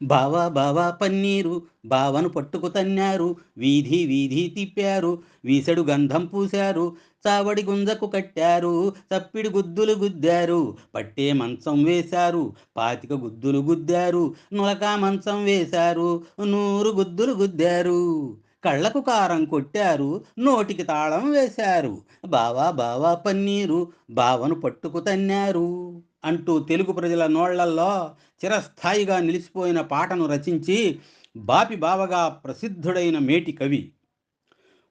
బావా బావా పన్నీరు బావను పట్టుకు తన్నారు వీధి వీధి తిప్పారు వీసడు గంధం పూశారు చావడి గుంజకు కట్టారు తప్పిడి గుద్దులు గుద్దారు పట్టే మంచం వేశారు పాతిక గుద్దులు గుద్దారు నులక మంచం వేశారు నూరు గుద్దులు గుద్దారు. కళ్ళకు కారం కొట్టారు నోటికి తాళం వేశారు బావా బావా పన్నీరు బావను పట్టుకు తన్నారు. అంటూ తెలుగు ప్రజల నోళ్ళల్లో చిరస్థాయిగా నిలిచిపోయిన పాటను రచించి బాపి బావగా ప్రసిద్ధుడైన మేటి కవి.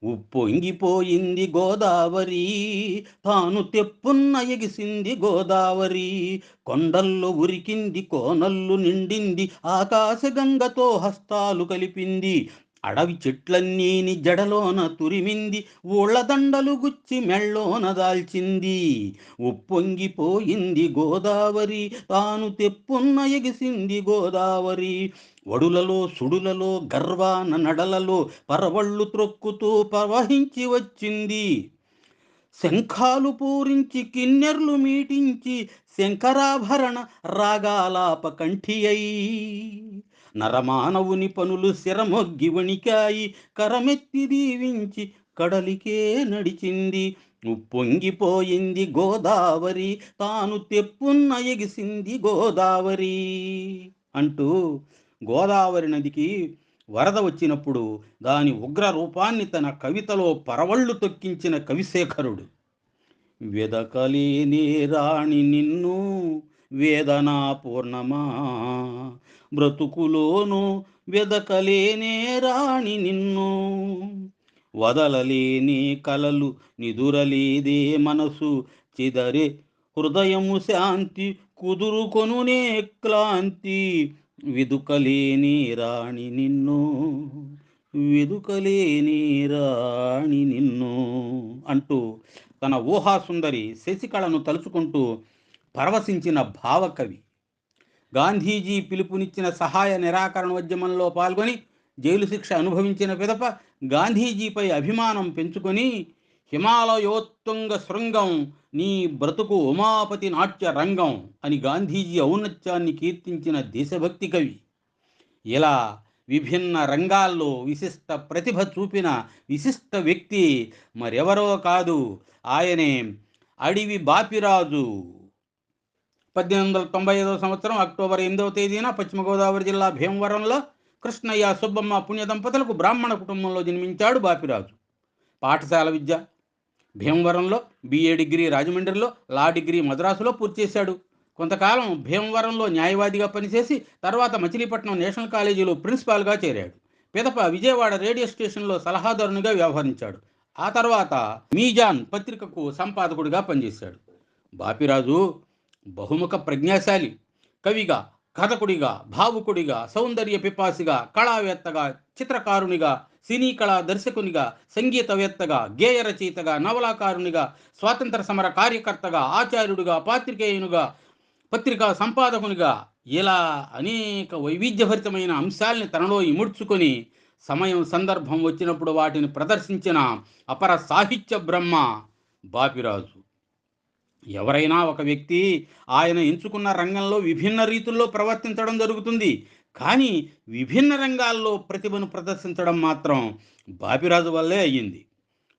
ఉప్పొంగిపోయింది గోదావరి తాను తెప్పున్న ఎగిసింది గోదావరి కొండల్లో ఉరికింది కోనల్లు నిండింది ఆకాశగంగతో హస్తాలు కలిపింది అడవి చెట్లన్నీని జడలోన తురిమింది ఊళ్ళదండలు గుచ్చి మెళ్ళోన దాల్చింది. ఉప్పొంగిపోయింది గోదావరి తాను తెప్పున్న ఎగిసింది గోదావరి. వడులలో సుడులలో గర్వాన నడలలో పరవళ్ళు త్రొక్కుతూ ప్రవహించి వచ్చింది. శంఖాలు పూరించి కిన్నెర్లు మీటించి శంకరాభరణ రాగాలాప కంఠియై నరమానవుని పనులు శిరమొగ్గి వణికాయి కరమెత్తి దీవించి కడలికే నడిచింది. ఉప్పొంగిపోయింది గోదావరి తాను తెప్పున్న ఎగిసింది గోదావరి అంటూ గోదావరి నదికి వరద వచ్చినప్పుడు దాని ఉగ్ర రూపాన్ని తన కవితలో పరవళ్ళు తొక్కించిన కవిశేఖరుడు. వెదకలేని రాణి నిన్ను వేదనాపూర్ణమా బ్రతుకులోను వెదకలేనే రాణి నిన్ను. వదలలేని కలలు నిదురలేదే మనసు. చిదరే హృదయము శాంతి కుదురుకొనునే క్లాంతి. విదుకలేని రాణి నిన్ను వెదుకలేని రాణి నిన్ను అంటూ తన ఊహాసుందరి శశికళను తలుచుకుంటూ పరవశించిన భావకవి గాంధీజీ పిలుపునిచ్చిన సహాయ నిరాకరణ ఉద్యమంలో పాల్గొని జైలు శిక్ష అనుభవించిన పిదప గాంధీజీపై అభిమానం పెంచుకొని హిమాలయోత్తుంగ శృంగం నీ బ్రతుకు ఉమాపతి నాట్య రంగం అని గాంధీజీ ఔన్నత్యాన్ని కీర్తించిన దేశభక్తి కవి. ఇలా విభిన్న రంగాల్లో విశిష్ట ప్రతిభ చూపిన విశిష్ట వ్యక్తి మరెవరో కాదు. ఆయనే అడివి బాపిరాజు. పద్దెనిమిది వందల తొంభై ఐదవ సంవత్సరం అక్టోబర్ ఎనిమిదవ తేదీన పశ్చిమ గోదావరి జిల్లా భీమవరంలో కృష్ణయ్య సుబ్బమ్మ పుణ్య దంపతులకు బ్రాహ్మణ కుటుంబంలో జన్మించాడు బాపిరాజు. పాఠశాల విద్య. భీమవరంలో బిఏ డిగ్రీ రాజమండ్రిలో లా డిగ్రీ మద్రాసులో పూర్తి చేశాడు. కొంతకాలం భీమవరంలో న్యాయవాదిగా పనిచేసి తర్వాత మచిలీపట్నం నేషనల్ కాలేజీలో ప్రిన్సిపాల్గా చేరాడు. పిదప విజయవాడ రేడియో స్టేషన్లో సలహాదారునిగా వ్యవహరించాడు. ఆ తర్వాత మీజాన్ పత్రికకు సంపాదకుడిగా పనిచేశాడు. బాపిరాజు బహుముఖ ప్రజ్ఞాశాలి. కవిగా కథకుడిగా భావుకుడిగా సౌందర్య పిపాసిగా కళావేత్తగా చిత్రకారునిగా సినీ కళా దర్శకునిగా సంగీతవేత్తగా గేయ రచయితగా నవలాకారునిగా స్వాతంత్ర సమర కార్యకర్తగా ఆచార్యుడిగా పాత్రికేయునిగా పత్రికా సంపాదకునిగా ఇలా అనేక వైవిధ్యభరితమైన అంశాల్ని తనలో ఇముడ్చుకొని సమయం సందర్భం వచ్చినప్పుడు వాటిని ప్రదర్శించిన అపర సాహిత్య బ్రహ్మ బాపిరాజు. ఎవరైనా ఒక వ్యక్తి ఆయన ఎంచుకున్న రంగంలో విభిన్న రీతుల్లో ప్రవర్తించడం జరుగుతుంది. కానీ విభిన్న రంగాల్లో ప్రతిభను ప్రదర్శించడం మాత్రం బాపిరాజు వల్లే అయ్యింది.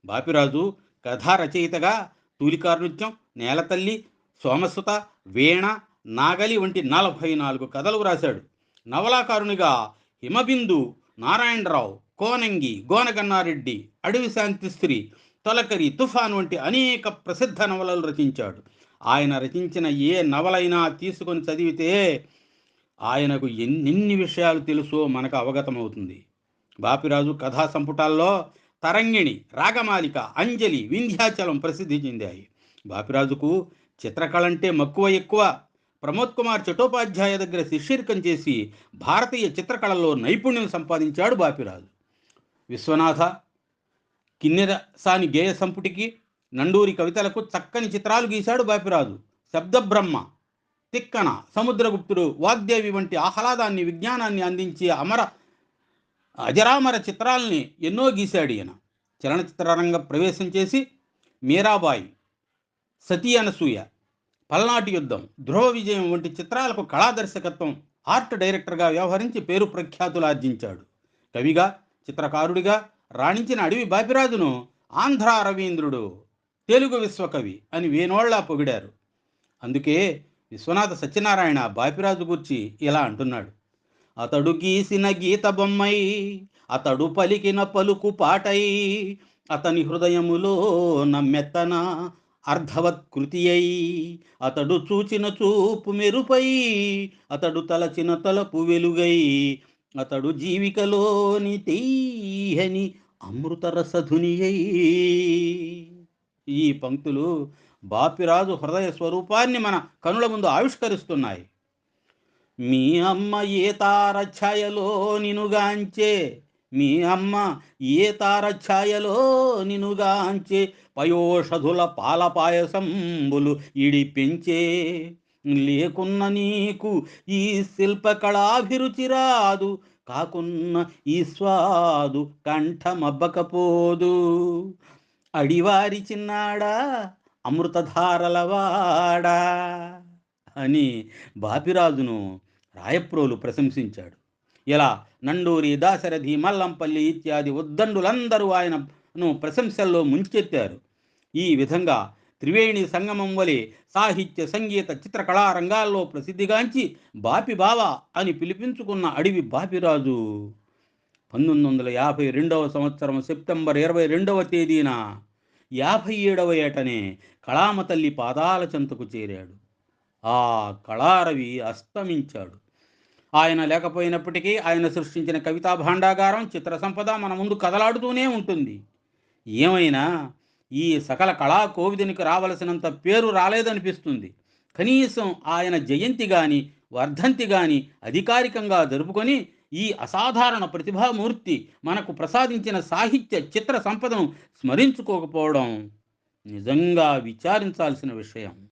బాపిరాజు కథా రచయితగా తూలికారు నృత్యం నేలతల్లి సోమసుత వీణ నాగలి వంటి నలభై నాలుగు కథలు వ్రాశాడు. నవలాకారునిగా హిమబిందు నారాయణరావు కోనంగి గోనగన్నారెడ్డి అడవి శాంతిస్త్రీ తొలకరి తుఫాన్ వంటి అనేక ప్రసిద్ధ నవలలు రచించాడు. ఆయన రచించిన ఏ నవలైనా తీసుకొని చదివితే ఆయనకు ఎన్ని విషయాలు తెలుసో మనకు అవగతమవుతుంది. బాపిరాజు కథా సంపుటాల్లో తరంగిణి రాగమాలిక అంజలి వింధ్యాచలం ప్రసిద్ధి చెందాయి. బాపిరాజుకు చిత్రకళంటే మక్కువ ఎక్కువ. ప్రమోద్ కుమార్ చటోపాధ్యాయ దగ్గర శిష్యరికం చేసి భారతీయ చిత్రకళలో నైపుణ్యం సంపాదించాడు బాపిరాజు. విశ్వనాథ కిన్నెరసాని గేయ సంపుటికి నండూరి కవితలకు చక్కని చిత్రాలు గీశాడు బాపిరాజు. శబ్దబ్రహ్మ తిక్కన సముద్రగుప్తుడు వాగ్దేవి వంటి ఆహ్లాదాన్ని విజ్ఞానాన్ని అందించే అమర అజరామర చిత్రాల్ని ఎన్నో గీశాడు ఈయన. చలనచిత్రరంగం ప్రవేశం చేసి మీరాబాయి సతీ అనసూయ పల్నాటి యుద్ధం ధ్రువ విజయం వంటి చిత్రాలకు కళాదర్శకత్వం ఆర్ట్ డైరెక్టర్గా వ్యవహరించి పేరు ప్రఖ్యాతులు ఆర్జించాడు. కవిగా చిత్రకారుడిగా రాణించిన అడవి బాపిరాజును ఆంధ్ర రవీంద్రుడు తెలుగు విశ్వకవి అని వేనోళ్ళా పొగిడారు. అందుకే విశ్వనాథ సత్యనారాయణ బాపిరాజు గురించి ఇలా అంటున్నాడు. అతడు గీసిన గీత బొమ్మై అతడు పలికిన పలుకు పాటై అతని హృదయములో నమ్మెత్తన అర్ధవత్కృతి అయి అతడు చూచిన చూపు మెరుపై అతడు తలచిన తలపు వెలుగై అతడు జీవికలోని తీయని అమృతరసధునియై. ఈ పంక్తులు బాపిరాజు హృదయ స్వరూపాన్ని మన కనుల ముందు ఆవిష్కరిస్తున్నాయి. మీ అమ్మ ఏ తారఛాయలో నినుగాంచే మీ అమ్మ ఏ తారఛాయలో నినుగాంచే పయోషధుల పాల పాయసంబులు ఇడి పెంచే లేకున్న నీకు ఈ శిల్పకళాభిరుచి రాదు కాకున్న ఈ స్వాదు కంఠమబ్బకపోదు. అడివారి చిన్నాడా అమృతధారలవాడా అని బాపిరాజును రాయప్రోలు ప్రశంసించాడు. ఇలా నండూరి దాశరథి మల్లంపల్లి ఇత్యాది ఉద్దండులందరూ ఆయనను ప్రశంసల్లో ముంచెత్తారు. ఈ విధంగా త్రివేణి సంగమం వలె సాహిత్య సంగీత చిత్రకళా రంగాల్లో ప్రసిద్ధిగాంచి బాపి బావ అని పిలిపించుకున్న అడవి బాపిరాజు. పంతొమ్మిది వందల యాభై రెండవ సంవత్సరం సెప్టెంబర్ ఇరవై రెండవ తేదీన యాభై ఏడవ ఏటనే కళామ తల్లి పాదాల చెంతకు చేరాడు. ఆ కళారవి అస్తమించాడు. ఆయన లేకపోయినప్పటికీ ఆయన సృష్టించిన కవితా భాండాగారం చిత్ర సంపద మన ముందు కదలాడుతూనే ఉంటుంది. ఏమైనా ఈ సకల కళా కోవిదునికి రావలసినంత పేరు రాలేదనిపిస్తుంది. కనీసం ఆయన జయంతి కానీ వర్ధంతి కానీ అధికారికంగా జరుపుకొని ఈ అసాధారణ ప్రతిభామూర్తి మనకు ప్రసాదించిన సాహిత్య చిత్ర సంపదను స్మరించుకోకపోవడం నిజంగా విచారించాల్సిన విషయం.